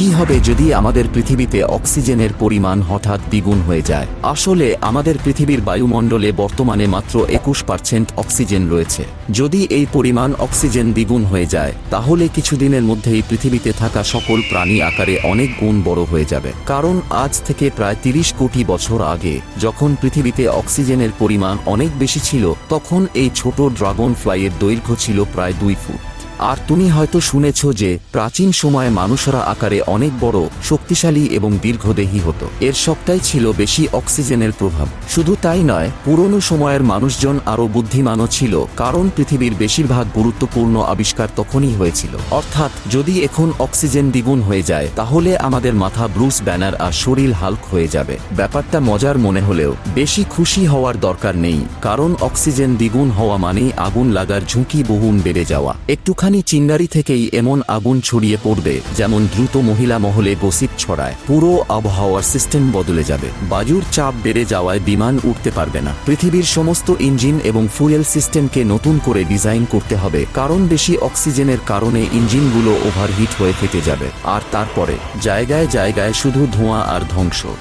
কি হবে যদি আমাদের পৃথিবীতে অক্সিজেনের পরিমাণ হঠাৎ দ্বিগুণ হয়ে যায়? আসলে আমাদের পৃথিবীর বায়ুমণ্ডলে বর্তমানে মাত্র একুশ পার্সেন্ট অক্সিজেন রয়েছে। যদি এই পরিমাণ অক্সিজেন দ্বিগুণ হয়ে যায়, তাহলে কিছুদিনের মধ্যেই পৃথিবীতে থাকা সকল প্রাণী আকারে অনেক গুণ বড় হয়ে যাবে। কারণ আজ থেকে প্রায় তিরিশ কোটি বছর আগে, যখন পৃথিবীতে অক্সিজেনের পরিমাণ অনেক বেশি ছিল, তখন এই ছোট ড্রাগন ফ্লাইয়ের দৈর্ঘ্য ছিল প্রায় দুই ফুট। আর তুমি হয়তো শুনেছ যে প্রাচীন সময়ে মানুষরা আকারে অনেক বড়, শক্তিশালী এবং দীর্ঘদেহী হতো। এর সবটাই ছিল বেশি অক্সিজেনের প্রভাব। শুধু তাই নয়, পুরনো সময়ের মানুষজন আরও বুদ্ধিমানও ছিল, কারণ পৃথিবীর বেশিরভাগ গুরুত্বপূর্ণ আবিষ্কার তখনই হয়েছিল। অর্থাৎ, যদি এখন অক্সিজেন দ্বিগুণ হয়ে যায়, তাহলে আমাদের মাথা ব্রুস ব্যানার আর শরীর হাল্ক হয়ে যাবে। ব্যাপারটা মজার মনে হলেও, বেশি খুশি হওয়ার দরকার নেই, কারণ অক্সিজেন দ্বিগুণ হওয়া মানেই আগুন লাগার ঝুঁকি বহুন বেড়ে যাওয়া। একটুখানি চিন্নারি থেকেই এমন আগুন ছড়িয়ে পড়বে, যেমন দ্রুত মহিলা মহলে গসিপ ছড়ায়। পুরো আবহাওয়ার সিস্টেম বদলে যাবে। বাজুর চাপ বেড়ে যাওয়ায় বিমান উঠতে পারবে না। পৃথিবীর সমস্ত ইঞ্জিন এবং ফুয়েল সিস্টেমকে নতুন করে ডিজাইন করতে হবে, কারণ বেশি অক্সিজেনের কারণে ইঞ্জিনগুলো ওভারহিট হয়ে ফেটে যাবে। আর তারপরে, জায়গায় জায়গায় শুধু ধোঁয়া আর ধ্বংস।